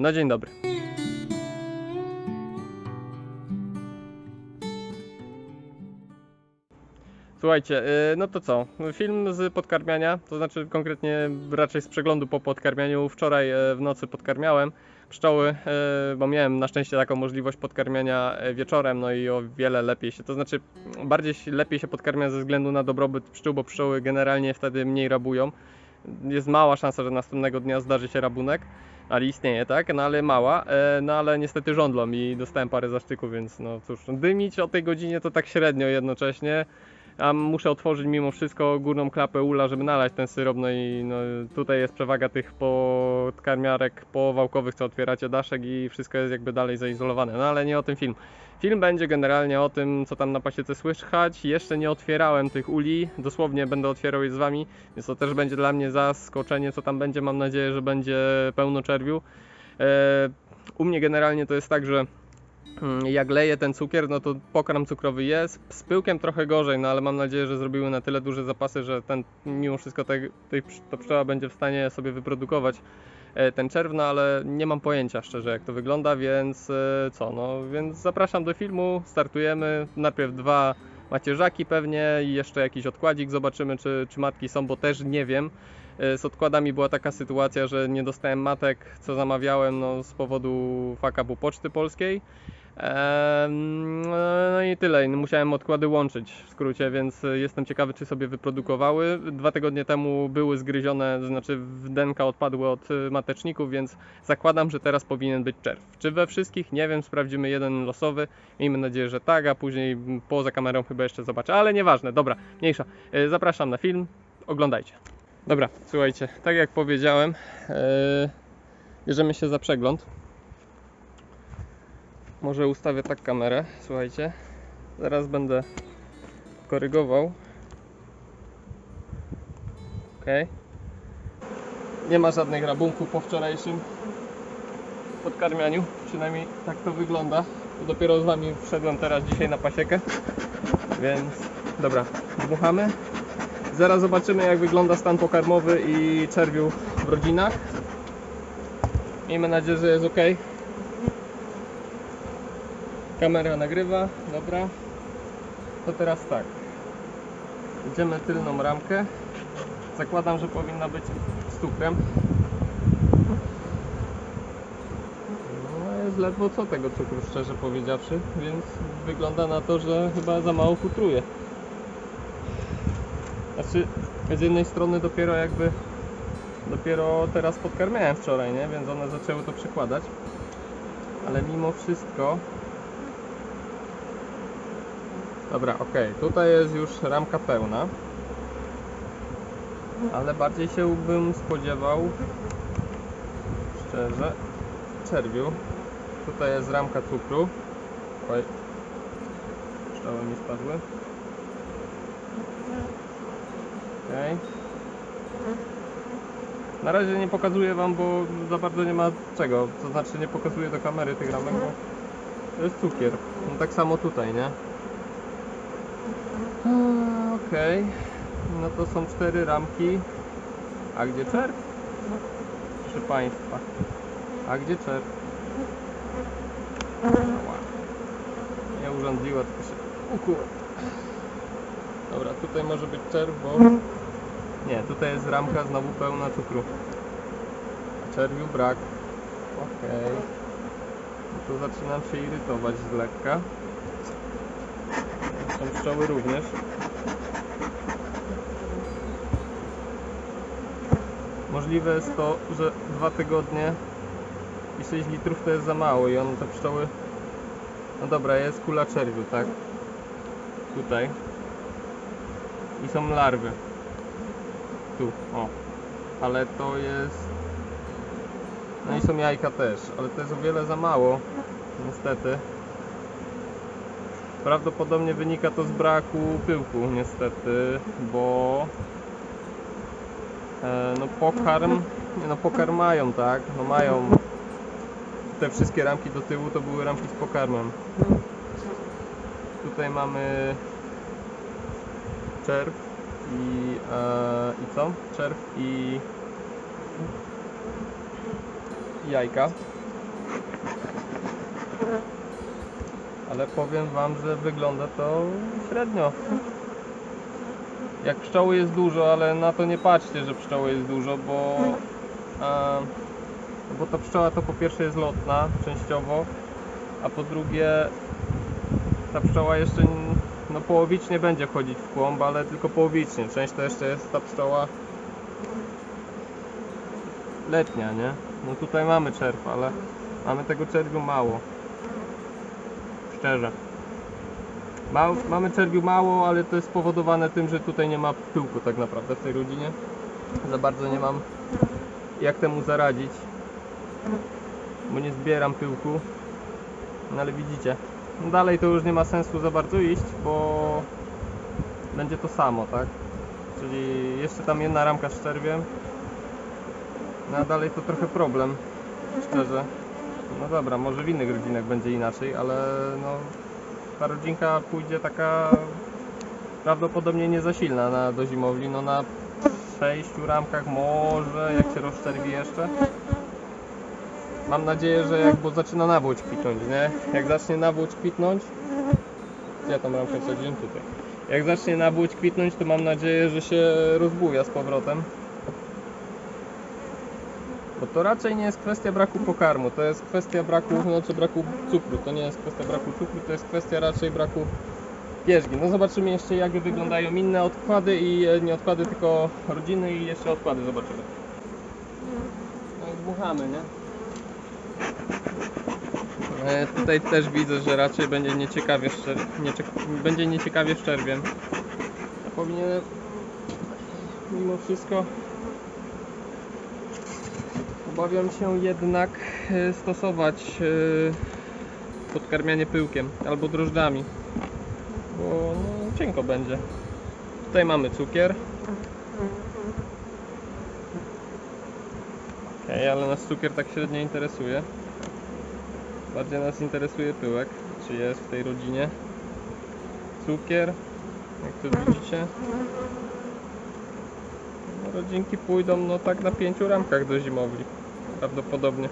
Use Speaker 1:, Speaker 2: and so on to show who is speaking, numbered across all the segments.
Speaker 1: No dzień dobry. Słuchajcie, y, no to co? Film z podkarmiania, to znaczy konkretnie raczej z przeglądu po podkarmianiu. Wczoraj e, w nocy podkarmiałem pszczoły, e, bo miałem na szczęście taką możliwość podkarmiania wieczorem, no i o wiele lepiej się, to znaczy bardziej lepiej się podkarmia ze względu na dobrobyt pszczół, bo pszczoły generalnie wtedy mniej rabują. Jest mała szansa, że następnego dnia zdarzy się rabunek, ale istnieje, tak? No ale mała, e, no ale niestety żądlą i dostałem parę zaszczyków, więc no cóż, dymić o tej godzinie to tak średnio jednocześnie. A muszę otworzyć mimo wszystko górną klapę ula, żeby nalać ten syrop. No i no, tutaj jest przewaga tych podkarmiarek powałkowych, co otwieracie daszek i wszystko jest jakby dalej zaizolowane. No ale nie o tym film. Film będzie generalnie o tym, co tam na pasiece słychać. Jeszcze nie otwierałem tych uli, dosłownie będę otwierał je z wami, więc to też będzie dla mnie zaskoczenie, co tam będzie. Mam nadzieję, że będzie pełno czerwiu. E, u mnie generalnie to jest tak, że jak leję ten cukier, no to pokarm cukrowy jest. Z pyłkiem trochę gorzej, no ale mam nadzieję, że zrobiły na tyle duże zapasy, że ten mimo wszystko te, to pszczoła będzie w stanie sobie wyprodukować e, ten czerw, no ale nie mam pojęcia szczerze jak to wygląda, więc e, co, no więc zapraszam do filmu, startujemy. Najpierw dwa macierzaki pewnie i jeszcze jakiś odkładzik, zobaczymy czy, czy matki są, bo też nie wiem. E, Z odkładami była taka sytuacja, że nie dostałem matek, co zamawiałem no, z powodu fakabu Poczty Polskiej. No i tyle. Musiałem odkłady łączyć w skrócie, więc jestem ciekawy, czy sobie wyprodukowały. Dwa tygodnie temu były zgryzione, znaczy denka odpadły od y, mateczników, więc zakładam, że teraz powinien być czerw. Czy we wszystkich? Nie wiem, sprawdzimy jeden losowy. Miejmy nadzieję, że tak, a później poza kamerą chyba jeszcze zobaczę, ale nieważne. Dobra, mniejsza. Y, Zapraszam na film. Oglądajcie. Dobra, słuchajcie, tak jak powiedziałem, yy, bierzemy się za przegląd. Może ustawię tak kamerę, słuchajcie. Zaraz będę korygował. Ok. Nie ma żadnych rabunków po wczorajszym podkarmianiu. Przynajmniej tak to wygląda. Dopiero z Wami wszedłem teraz dzisiaj na pasiekę. Więc dobra, dmuchamy. Zaraz zobaczymy jak wygląda stan pokarmowy i czerwiu w rodzinach. Miejmy nadzieję, że jest ok. Kamera nagrywa, dobra. To teraz tak. Idziemy tylną ramkę. Zakładam, że powinna być z. No jest ledwo co tego cukru, szczerze powiedziawszy, więc wygląda na to, że chyba za mało futruje. Znaczy, z jednej strony dopiero jakby dopiero teraz podkarmiałem wczoraj, nie? Więc one zaczęły to przekładać. Ale mimo wszystko Dobra, ok. Tutaj jest już ramka pełna. Ale bardziej się bym spodziewał szczerze czerwiu. Tutaj jest ramka cukru. Oj. Pszczoły mi spadły. Ok. Na razie nie pokazuję wam, bo za bardzo nie ma czego. To znaczy nie pokazuję do kamery tych ramek, bo to jest cukier. No tak samo tutaj, nie? Okej, no to są cztery ramki. A gdzie czerw? Proszę Państwa. A gdzie czerw? Nie urządziła, tylko się ukuła. Dobra, tutaj może być czerw, bo... Nie, tutaj jest ramka znowu pełna cukru. Czerwiu brak. Okej. No to zaczynam się irytować z lekka. Są pszczoły również. Możliwe jest to, że dwa tygodnie i 6 litrów to jest za mało i one te pszczoły... No dobra, jest kula czerwiu, tak? Tutaj. I są larwy. Tu, o. Ale to jest... No i są jajka też, ale to jest o wiele za mało. Niestety. Prawdopodobnie wynika to z braku pyłku, niestety, bo e, no pokarm, nie no pokarm mają, tak? No mają te wszystkie ramki do tyłu to były ramki z pokarmem. Tutaj mamy czerw i, e, i co? Czerw i jajka. Ale powiem wam, że wygląda to średnio. Jak pszczoły jest dużo, ale na to nie patrzcie, że pszczoły jest dużo, bo a, bo ta pszczoła to po pierwsze jest lotna częściowo, a po drugie ta pszczoła jeszcze no, połowicznie będzie wchodzić w kłąb, ale tylko połowicznie. Część to jeszcze jest ta pszczoła letnia, nie? No tutaj mamy czerw, ale mamy tego czerwiu mało. Szczerze. Ma, mamy czerwiu mało, ale to jest spowodowane tym, że tutaj nie ma pyłku tak naprawdę w tej rodzinie. Za bardzo nie mam jak temu zaradzić, bo nie zbieram pyłku. No ale widzicie, dalej to już nie ma sensu za bardzo iść, bo będzie to samo, tak? Czyli jeszcze tam jedna ramka z czerwiem. No a dalej to trochę problem, szczerze. No dobra, może w innych rodzinach będzie inaczej, ale no ta rodzinka pójdzie taka prawdopodobnie nie za silna na, do zimowli, no na sześciu ramkach może, jak się rozczerwi jeszcze. Mam nadzieję, że jak, bo zaczyna nawłoć kwitnąć, nie? Jak zacznie nawłoć kwitnąć, ja tą ramkę wsadziłem tutaj. Jak zacznie nawłoć kwitnąć, to mam nadzieję, że się rozbuja z powrotem. Bo to raczej nie jest kwestia braku pokarmu, to jest kwestia braku, znaczy braku cukru. To nie jest kwestia braku cukru, to jest kwestia raczej braku pierzgi. No zobaczymy jeszcze jak wyglądają inne odkłady i e, nie odkłady, tylko rodziny i jeszcze odkłady zobaczymy. No i dmuchamy, nie? E, tutaj też widzę, że raczej będzie nieciekawie szczer... nieczek... będzie nieciekawie. Ja powinienem mimo wszystko Obawiam się jednak e, stosować e, podkarmianie pyłkiem albo drożdżami, bo no, cienko będzie. Tutaj mamy cukier. Okej, ale nas cukier tak średnio interesuje. Bardziej nas interesuje pyłek, czy jest w tej rodzinie. Cukier, jak tu widzicie. No, rodzinki pójdą no tak na pięciu ramkach do zimowli. Prawdopodobnie.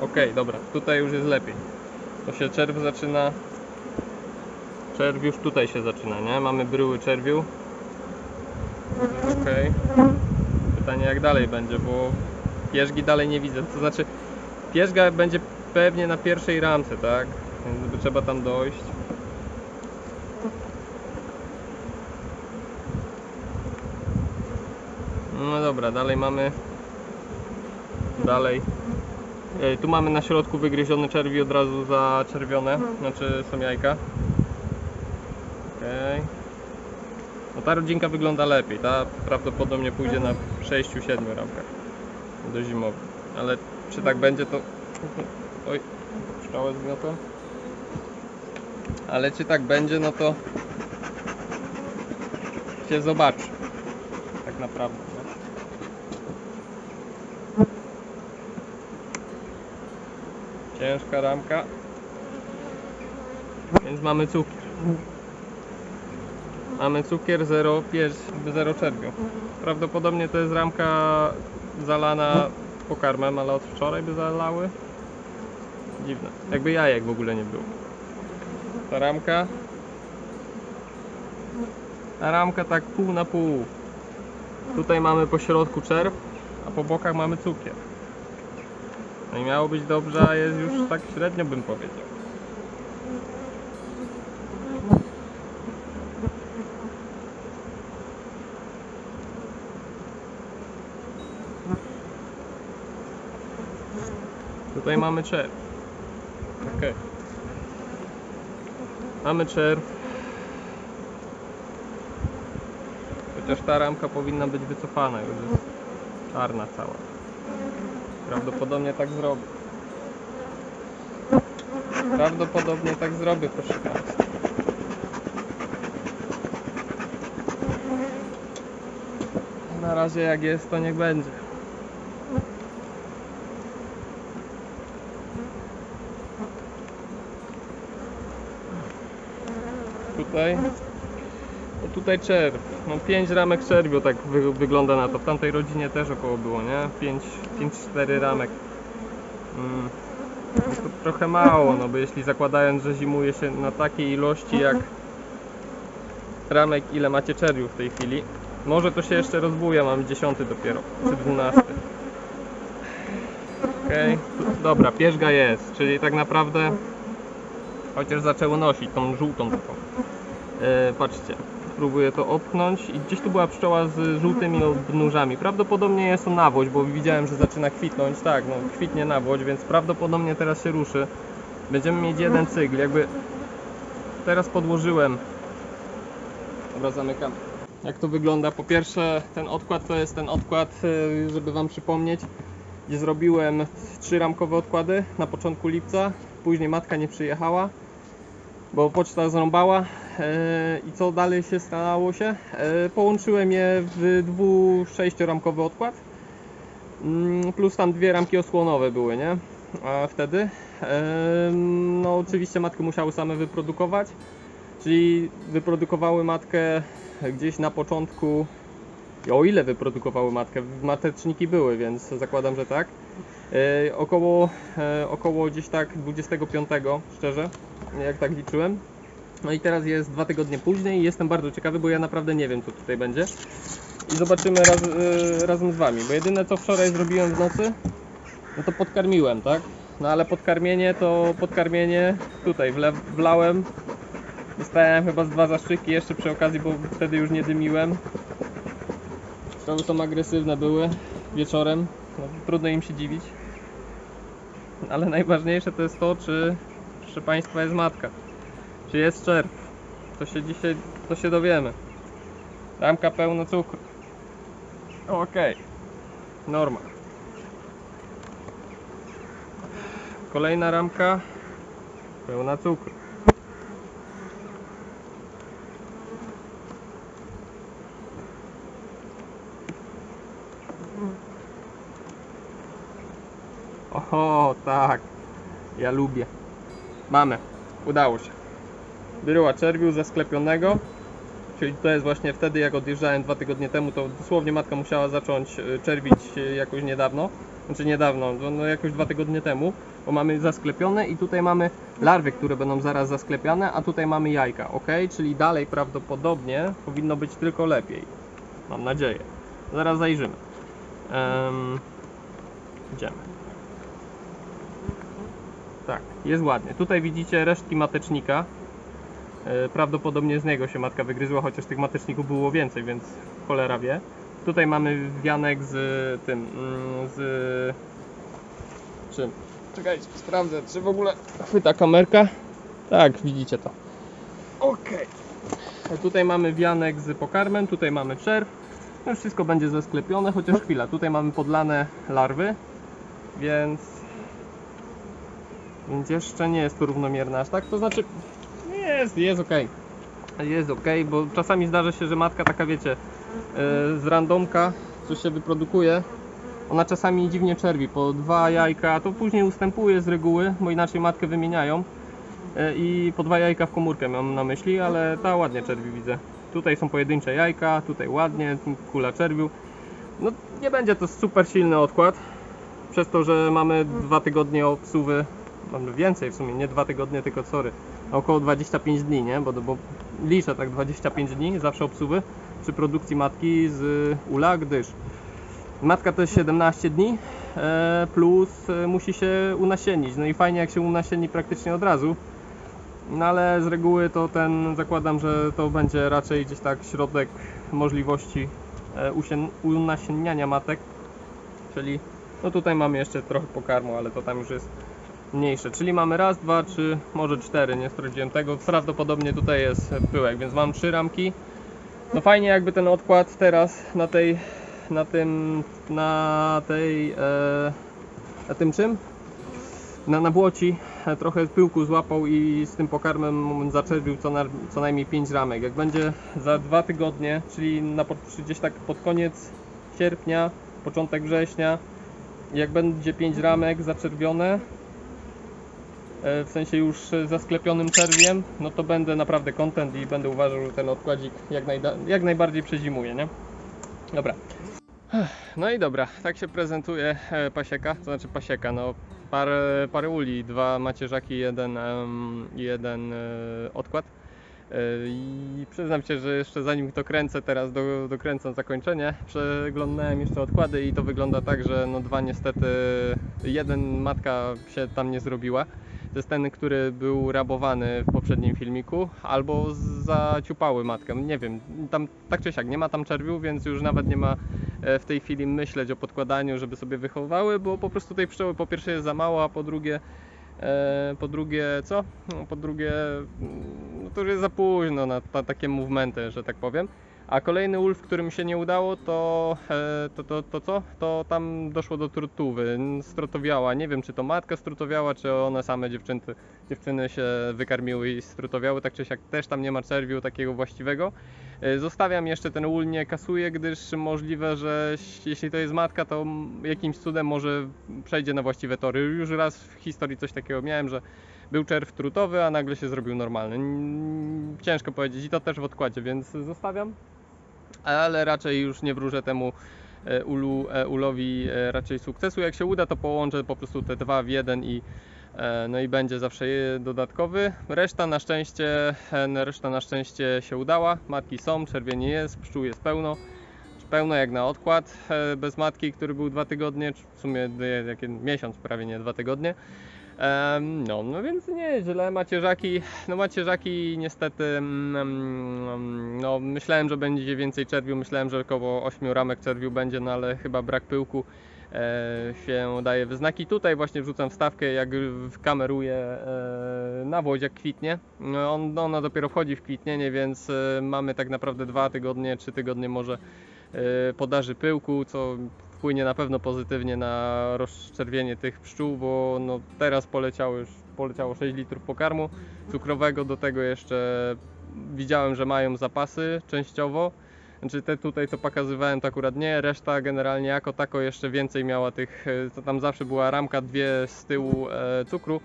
Speaker 1: Okej, dobra, tutaj już jest lepiej. To się czerw zaczyna. Czerw już tutaj się zaczyna, nie? Mamy bryły czerwiu. Okej. Pytanie jak dalej będzie, bo pierzgi dalej nie widzę. To znaczy, pierzga będzie pewnie na pierwszej ramce, tak? Więc by trzeba tam dojść. No dobra, dalej mamy. Dalej. Tu mamy na środku wygryzione czerwi od razu zaczerwione, znaczy są jajka. Okej. No ta rodzinka wygląda lepiej, ta prawdopodobnie pójdzie na 6-7 ramkach do zimowej. Ale czy tak będzie to... Oj, pszczołę zgniotłem. Ale czy tak będzie, no to się zobaczy. Tak naprawdę. Ciężka ramka. Więc mamy cukier. Mamy cukier, zero, pierś, zero czerwiu. Prawdopodobnie to jest ramka zalana pokarmem, ale od wczoraj by zalały. Dziwne. Jakby jajek w ogóle nie było. Ta ramka. Ta ramka tak pół na pół. Tutaj mamy po środku czerw, a po bokach mamy cukier. No i miało być dobrze, a jest już tak średnio bym powiedział. Tutaj mamy czerw. Okej. Mamy czerw. Chociaż ta ramka powinna być wycofana, już jest czarna cała. Prawdopodobnie tak zrobię. Prawdopodobnie tak zrobię, proszę Państwa. Na razie jak jest, to niech będzie. Tutaj No tutaj czerw, no 5 ramek czerwiu tak wy, wygląda na to. W tamtej rodzinie też około było, nie? 5-4 ramek. Mm. No to trochę mało, no bo jeśli zakładając, że zimuje się na takiej ilości jak ramek, ile macie czerwiu w tej chwili, może to się jeszcze rozbuje, mam 10 dopiero, czy 12. Okej, tu- dobra, pierzga jest, czyli tak naprawdę chociaż zaczęło nosić tą żółtą taką. E, patrzcie, spróbuję to opchnąć i gdzieś tu była pszczoła z żółtymi nóżami. Prawdopodobnie jest to nawłoć, bo widziałem, że zaczyna kwitnąć. Tak, no kwitnie nawłoć, więc prawdopodobnie teraz się ruszy. Będziemy mieć jeden cykl, jakby teraz podłożyłem. Dobra, zamykam. Jak to wygląda? Po pierwsze, ten odkład to jest ten odkład, e, żeby Wam przypomnieć, gdzie zrobiłem trzy ramkowe odkłady na początku lipca. Później matka nie przyjechała, bo poczta zrąbała. E, I co dalej się stało się? E, Połączyłem je w dwu sześcioramkowy odkład. Mm, Plus tam dwie ramki osłonowe były, nie? A wtedy. Em, No oczywiście matki musiały same wyprodukować. Czyli wyprodukowały matkę gdzieś na początku. O ile wyprodukowały matkę? Mateczniki były, więc zakładam, że tak. E, około, e, około gdzieś tak 25, szczerze, jak tak liczyłem. No i teraz jest dwa tygodnie później i jestem bardzo ciekawy, bo ja naprawdę nie wiem co tutaj będzie. I zobaczymy raz, e, razem z Wami, bo jedyne co wczoraj zrobiłem w nocy, no to podkarmiłem, tak? No ale podkarmienie to podkarmienie tutaj wlałem. Dostałem chyba z dwa zaszczyki jeszcze przy okazji, bo wtedy już nie dymiłem. Pszczoły są agresywne były wieczorem, no, trudno im się dziwić. Ale najważniejsze to jest to, czy proszę Państwa jest matka. Czy jest czerw? To się dzisiaj, to się dowiemy. Ramka pełna cukru. Okej. Norma. Kolejna ramka pełna cukru. Oho, tak. Ja lubię. Mamy. Udało się. Była czerwiu ze sklepionego. Czyli to jest właśnie wtedy, jak odjeżdżałem dwa tygodnie temu, to dosłownie matka musiała zacząć e, czerwić e, jakoś niedawno. Znaczy niedawno, no, no jakoś dwa tygodnie temu, bo mamy zasklepione i tutaj mamy larwy, które będą zaraz zasklepiane, a tutaj mamy jajka, ok? Czyli dalej prawdopodobnie powinno być tylko lepiej. Mam nadzieję. Zaraz zajrzymy. Um, idziemy. Tak, jest ładnie. Tutaj widzicie resztki matecznika. E, Prawdopodobnie z niego się matka wygryzła, chociaż tych mateczników było więcej, więc cholera wie. Tutaj mamy wianek z tym, mm, z czym? Czekajcie, sprawdzę, czy w ogóle chwyta kamerka. Tak, widzicie to. Okej. A Tutaj mamy wianek z pokarmem, tutaj mamy czerw. No już wszystko będzie zasklepione, chociaż chwila. Tutaj mamy podlane larwy, więc więc jeszcze nie jest to równomierna aż tak, to znaczy jest, jest ok. Jest ok, bo czasami zdarza się, że matka taka wiecie, yy, z randomka, co się wyprodukuje, ona czasami dziwnie czerwi, po dwa jajka, to później ustępuje z reguły, bo inaczej matkę wymieniają. Yy, I po dwa jajka w komórkę mam na myśli, ale ta ładnie czerwi widzę. Tutaj są pojedyncze jajka, tutaj ładnie, kula czerwiu. No nie będzie to super silny odkład, przez to, że mamy dwa tygodnie obsuwy, mamy więcej w sumie, nie dwa tygodnie, tylko sorry, około 25 dni, nie? Bo, bo liczę tak 25 dni zawsze obsuwy przy produkcji matki z ula, gdyż matka to jest 17 dni e, plus e, musi się unasienić. No i fajnie jak się unasieni praktycznie od razu. No ale z reguły to ten zakładam, że to będzie raczej gdzieś tak środek możliwości e, unasienniania matek. Czyli no tutaj mamy jeszcze trochę pokarmu, ale to tam już jest mniejsze. Czyli mamy raz, dwa, trzy, może cztery, nie sprawdziłem tego. Prawdopodobnie tutaj jest pyłek, więc mam trzy ramki. No fajnie jakby ten odkład teraz na tej, na tym, na tej, e, na tym czym? Na, na błoci e, trochę pyłku złapał i z tym pokarmem zaczerwił co, na, co najmniej 5 ramek. Jak będzie za dwa tygodnie, czyli na, gdzieś tak pod koniec sierpnia, początek września, jak będzie 5 ramek zaczerwione, w sensie już ze sklepionym czerwiem, no to będę naprawdę content i będę uważał, że ten odkładzik jak, jak najbardziej przezimuje, nie? Dobra. No i dobra, tak się prezentuje e, pasieka, to znaczy pasieka, no parę, parę uli, dwa macierzaki, jeden, jeden e, odkład. E, I przyznam się, że jeszcze zanim to kręcę, teraz do, dokręcam zakończenie, przeglądałem jeszcze odkłady i to wygląda tak, że no dwa niestety, jeden matka się tam nie zrobiła. To jest ten, który był rabowany w poprzednim filmiku, albo zaciupały matkę. Nie wiem, tam tak czy siak nie ma tam czerwiu, więc już nawet nie ma e, w tej chwili myśleć o podkładaniu, żeby sobie wychowały, bo po prostu tej pszczoły po pierwsze jest za mało, a po drugie e, po drugie co? No, po drugie mm, no to już jest za późno na, na takie movementy, że tak powiem. A kolejny ulf, którym się nie udało, to, e, to, to, to co? To tam doszło do trutówy, strutowiała. Nie wiem, czy to matka strutowiała, czy one same dziewczyny, dziewczyny się wykarmiły i strutowiały. Tak czy siak też tam nie ma czerwiu takiego właściwego. E, Zostawiam jeszcze ten ul, nie kasuję, gdyż możliwe, że jeśli to jest matka, to jakimś cudem może przejdzie na właściwe tory. Już raz w historii coś takiego miałem, że był czerw trutowy, a nagle się zrobił normalny. Ciężko powiedzieć i to też w odkładzie, więc zostawiam, ale raczej już nie wróżę temu e, ulu, e, ulowi e, raczej sukcesu. Jak się uda, to połączę po prostu te dwa w jeden i no i będzie zawsze dodatkowy. Reszta na szczęście, reszta na szczęście się udała. Matki są, czerwieni jest, pszczół jest pełno. Pełno jak na odkład, bez matki, który był dwa tygodnie, w sumie jakie, miesiąc prawie nie dwa tygodnie. No, no więc nie źle, macierzaki, no macierzaki niestety, mm, mm, no myślałem, że będzie więcej czerwiu, myślałem, że około 8 ramek czerwiu będzie, no ale chyba brak pyłku e, się daje we znaki. Tutaj właśnie wrzucam wstawkę, jak kameruję e, nawóź jak kwitnie. No, on, ona dopiero wchodzi w kwitnienie, więc e, mamy tak naprawdę dwa tygodnie, trzy tygodnie może podaży pyłku, co wpłynie na pewno pozytywnie na rozczerwienie tych pszczół, bo no teraz poleciało już poleciało 6 litrów pokarmu cukrowego, do tego jeszcze widziałem, że mają zapasy częściowo. Znaczy te tutaj co pokazywałem to akurat nie, reszta generalnie jako tako jeszcze więcej miała tych, e, to tam zawsze była ramka dwie z tyłu e, cukru,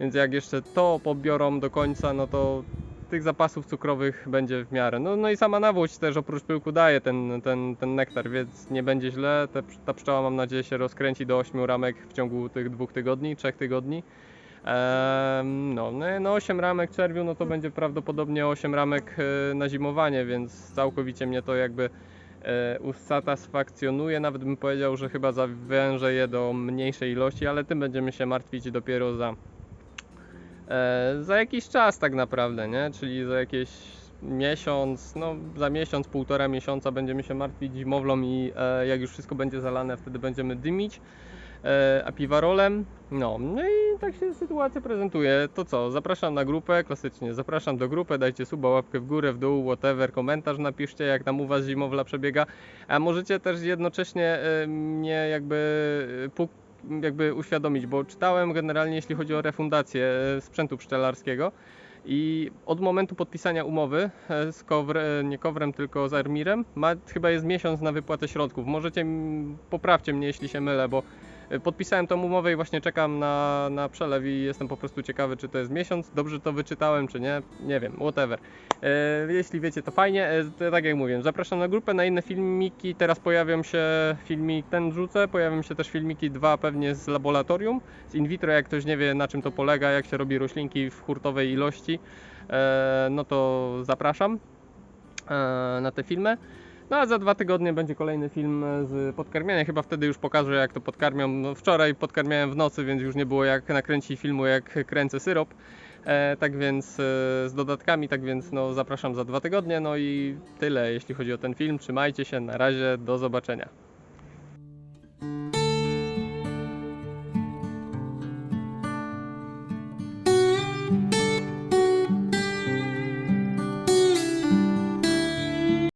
Speaker 1: więc jak jeszcze to pobiorą do końca, no to tych zapasów cukrowych będzie w miarę. No, no i sama nawóź też oprócz pyłku daje ten, ten, ten nektar, więc nie będzie źle. Te, ta pszczoła mam nadzieję się rozkręci do 8 ramek w ciągu tych dwóch tygodni, trzech tygodni. No, no, no 8 ramek czerwiu, no to będzie prawdopodobnie 8 ramek e, na zimowanie, więc całkowicie mnie to jakby e, usatysfakcjonuje. Nawet bym powiedział, że chyba zawężę je do mniejszej ilości, ale tym będziemy się martwić dopiero za za jakiś czas tak naprawdę, nie? Czyli za jakieś miesiąc, no za miesiąc, półtora miesiąca będziemy się martwić zimowlą i e, jak już wszystko będzie zalane, wtedy będziemy dymić e, apiwarolem. No, no i tak się sytuacja prezentuje. To co, zapraszam na grupę, klasycznie zapraszam do grupy, dajcie suba, łapkę w górę, w dół, whatever, komentarz napiszcie, jak tam u Was zimowla przebiega. A możecie też jednocześnie e, mnie jakby e, jakby uświadomić, bo czytałem generalnie jeśli chodzi o refundację e, sprzętu pszczelarskiego i od momentu podpisania umowy e, z Kowr, e, nie Kowrem, tylko z Ermirem, ma, chyba jest miesiąc na wypłatę środków. Możecie, poprawcie mnie jeśli się mylę, bo podpisałem tą umowę i właśnie czekam na, na przelew i jestem po prostu ciekawy, czy to jest miesiąc. Dobrze to wyczytałem, czy nie, nie wiem, whatever. E, jeśli wiecie, to fajnie. E, tak jak mówiłem, zapraszam na grupę, na inne filmiki. Teraz pojawią się filmik ten wrzucę, pojawią się też filmiki dwa pewnie z laboratorium, z in vitro, jak ktoś nie wie na czym to polega, jak się robi roślinki w hurtowej ilości, e, no to zapraszam na te filmy. No a za dwa tygodnie będzie kolejny film z podkarmiania. Chyba wtedy już pokażę jak to podkarmiam. No, wczoraj podkarmiałem w nocy, więc już nie było jak nakręcić filmu jak kręcę syrop. E, tak więc e, z dodatkami, tak więc no, zapraszam za dwa tygodnie. No i tyle jeśli chodzi o ten film. Trzymajcie się, na razie, do zobaczenia.